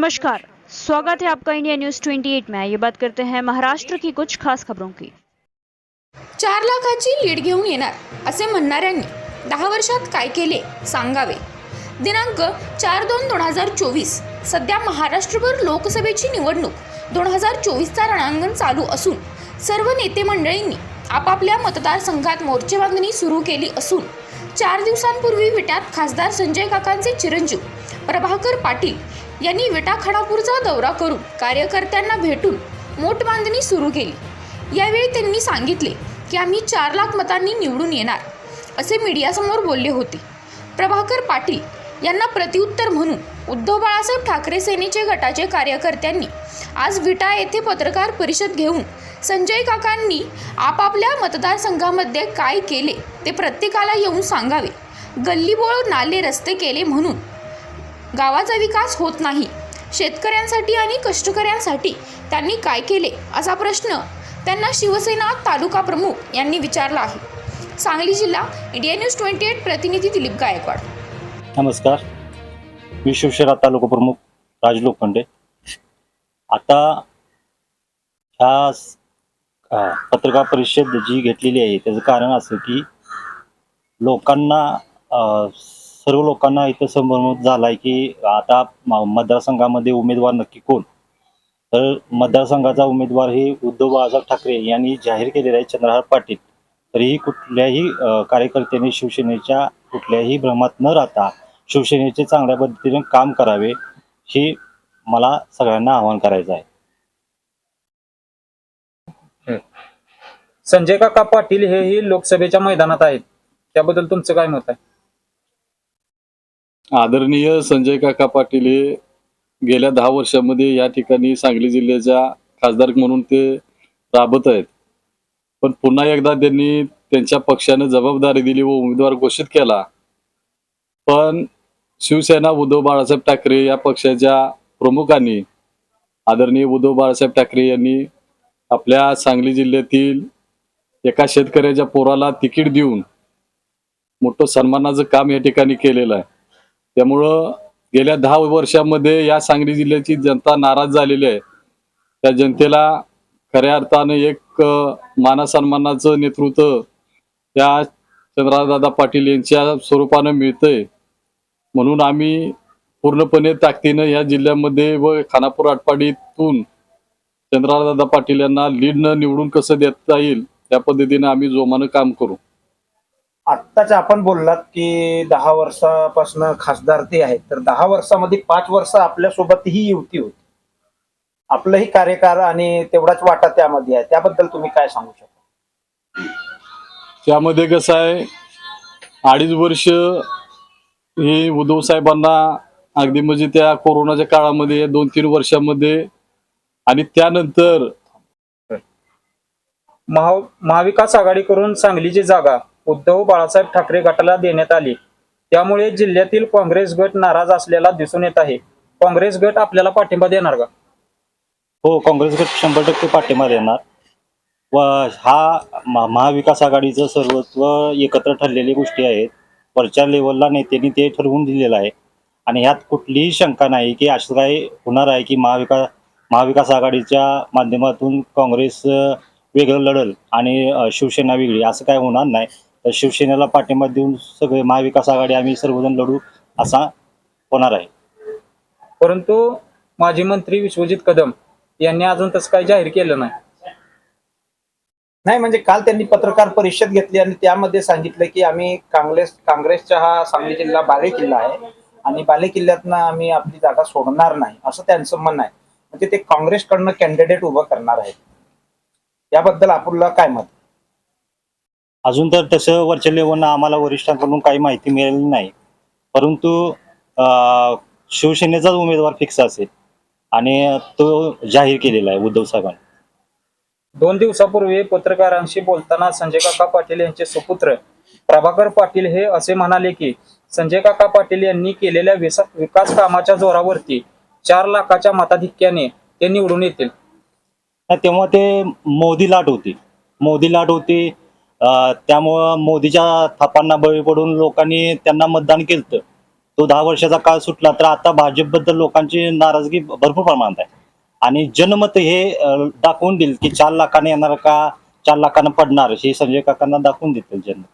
नमस्कार स्वागत है आपका इंडिया न्यूज 28 में। ये बात करते हैं महाराष्ट्र की कुछ खास खबरों की। चार लाखाची लीड घेऊन येणार असे म्हणणाऱ्यांनी दहा वर्षात काय केले सांगावे. दिनांक चार दोन दोन हजार चोवीस सध्या महाराष्ट्रभर लोकसभेची निवडणूक दोन हजार चोवीसचा रणांगण चालू असून सर्व नेते मंडळींनी आपापल्या मतदारसंघात मोर्चे बांधणी सुरू केली असून चार दिवसांपूर्वी विट्यात खासदार संजय काकांचे चिरंजीव प्रभाकर पाटील यांनी विटा खानापूरचा दौरा करून कार्यकर्त्यांना भेटून मोठ बांधणी सुरू केली. यावेळी त्यांनी सांगितले की आम्ही चार लाख मतांनी निवडून येणार असे मीडियासमोर बोलले होते. प्रभाकर पाटील यांना प्रत्युत्तर म्हणून उद्धव बाळासाहेब ठाकरे सेनेचे गटाचे कार्यकर्त्यांनी आज विटा येथे पत्रकार परिषद घेऊन संजय काकांनी आपापल्या मतदारसंघामध्ये काय केले ते प्रत्येकाला येऊन सांगावे. गल्लीबोळ नाले रस्ते केले म्हणून. गावाचा विकास होत नाही. शेतकऱ्यांसाठी आणि कष्टकऱ्यांसाठी त्यांनी काय केले असा प्रश्न त्यांना शिवसेना तालुका प्रमुख यांनी विचारला आहे. सांगली जिल्हा इंडिया न्यूज ट्वेंटी एट प्रतिनिधी दिलीप गायकवाड. नमस्कार. मी शिवसेना तालुका प्रमुख राज लोखंडे. आता ह्या पत्रकार परिषद जी घेतलेली आहे त्याचं कारण असं की लोकांना सर्व लोकांना इथं संभ्रम झाला आहे की आता मतदारसंघामध्ये उमेदवार नक्की कोण? तर मतदारसंघाचा उमेदवार हे उद्धव बाळासाहेब ठाकरे यांनी जाहीर केलेला आहे चंद्रहार पाटील. तरीही कुठल्याही कार्यकर्त्यांनी शिवसेनेच्या कुठल्याही भ्रमात न राहता शिवसेनेचे चांगल्या पद्धतीने काम करावे हे मला सगळ्यांना आवाहन करायचं आहे. संजय काका पाटील हेही लोकसभेच्या मैदानात आहेत. त्याबद्दल तुमचं काय मत आहे? आदरणीय संजय काका पाटील हे गेल्या दहा वर्षामध्ये या ठिकाणी सांगली जिल्ह्याच्या खासदार म्हणून ते राबत आहेत. पण पुन्हा एकदा त्यांनी त्यांच्या पक्षाने जबाबदारी दिली व उमेदवार घोषित केला. पण शिवसेना उद्धव बाळासाहेब ठाकरे या पक्षाच्या प्रमुखांनी आदरणीय उद्धव बाळासाहेब ठाकरे यांनी आपल्या सांगली जिल्ह्यातील एका शेतकऱ्याच्या पोराला तिकीट देऊन मोठं सन्मानाचं काम या ठिकाणी केलेलं आहे. त्यामुळं गेल्या दहा वर्षामध्ये या सांगली जिल्ह्याची जनता नाराज झालेली आहे. त्या जनतेला खऱ्या अर्थानं एक मानसन्मानाचं नेतृत्व त्या चंद्रदादा पाटील यांच्या स्वरूपानं मिळतंय. म्हणून आम्ही पूर्णपणे ताकदीनं या जिल्ह्यामध्ये व खानापूर आटपाडीतून चंद्रदादा पाटील यांना लीडनं निवडून कसं देता येईल त्या पद्धतीनं आम्ही जोमानं काम करू. आत्ताच आपण बोललात की दहा वर्षापासून खासदार ते आहेत तर दहा वर्षामध्ये पाच वर्ष आपल्यासोबत ही युती होती. आपलंही कार्यकाळ आणि तेवढाच वाटा त्यामध्ये आहे त्याबद्दल तुम्ही काय सांगू शकता? त्यामध्ये कसं आहे अडीच वर्ष हे उद्धव साहेबांना अगदी म्हणजे त्या कोरोनाच्या काळामध्ये दोन तीन वर्षामध्ये आणि त्यानंतर महा महाविकास आघाडीकडून सांगलीची जागा उद्धव बाळासाहेब ठाकरे गटाला देण्यात आली. त्यामुळे जिल्ह्यातील काँग्रेस गट नाराज असलेला दिसून येत आहे. काँग्रेस गट आपल्याला पाठिंबा देणार का? हो काँग्रेस गट शंभर टक्के पाठिंबा देणार. व हा महाविकास आघाडीचं सर्वत्व एकत्र ठरलेली गोष्टी आहेत. वरच्या लेवलला नेत्यांनी ते ठरवून दिलेलं आहे. आणि ह्यात कुठलीही शंका नाही की असं काय होणार आहे की महाविकास महाविकास आघाडीच्या माध्यमातून काँग्रेस वेगळं लढल आणि शिवसेना वेगळी असं काय होणार नाही. तर शिवसेनेला पाठिंबा देऊन सगळे महाविकास आघाडी आम्ही सर्वजण लढू असा होणार आहे. परंतु माजी मंत्री विश्वजित कदम यांनी अजून तसं काही जाहीर केलं नाही. नाही म्हणजे काल त्यांनी पत्रकार परिषद घेतली आणि त्यामध्ये सांगितलं की आम्ही काँग्रेस काँग्रेसचा हा सांगली जिल्हा बाले किल्ला आहे आणि बाले किल्ल्यातनं आम्ही आपली जागा सोडणार नाही असं त्यांचं म्हणणं आहे. म्हणजे ते काँग्रेसकडनं कॅन्डिडेट उभं करणार आहेत. याबद्दल आपल्याला काय मत? अजून तर तसं वरच्या लेवलनं आम्हाला वरिष्ठांकडून काही माहिती मिळालेली नाही. परंतु शिवसेनेचाच उमेदवार फिक्स असेल आणि तो जाहीर केलेला आहे उद्धव साहेबांनी. दोन दिवसापूर्वी पत्रकारांशी बोलताना संजय काका पाटील यांचे सुपुत्र प्रभाकर पाटील हे असे म्हणाले की संजय काका पाटील यांनी केलेल्या विकास कामाच्या जोरावरती चार लाखाच्या मताधिक्याने ते निवडून येतील. तेव्हा ते मोदी लाट होती. मोदी लाट होती. त्यामुळं मोदीच्या थापांना बळी पडून लोकांनी त्यांना मतदान केलं तो दहा वर्षाचा काळ सुटला तर आता भाजपबद्दल लोकांची नाराजगी भरपूर प्रमाणात आहे. आणि जनमत हे दाखवून देईल की चार लाखाने येणार का चार लाखाने पडणार हे संजय काकांना दाखवून देतील जनमत.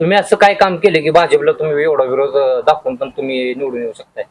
तुम्ही असं काय काम केलं की भाजपला तुम्ही एवढा विरोध दाखवून पण तुम्ही निवडून येऊ शकताय?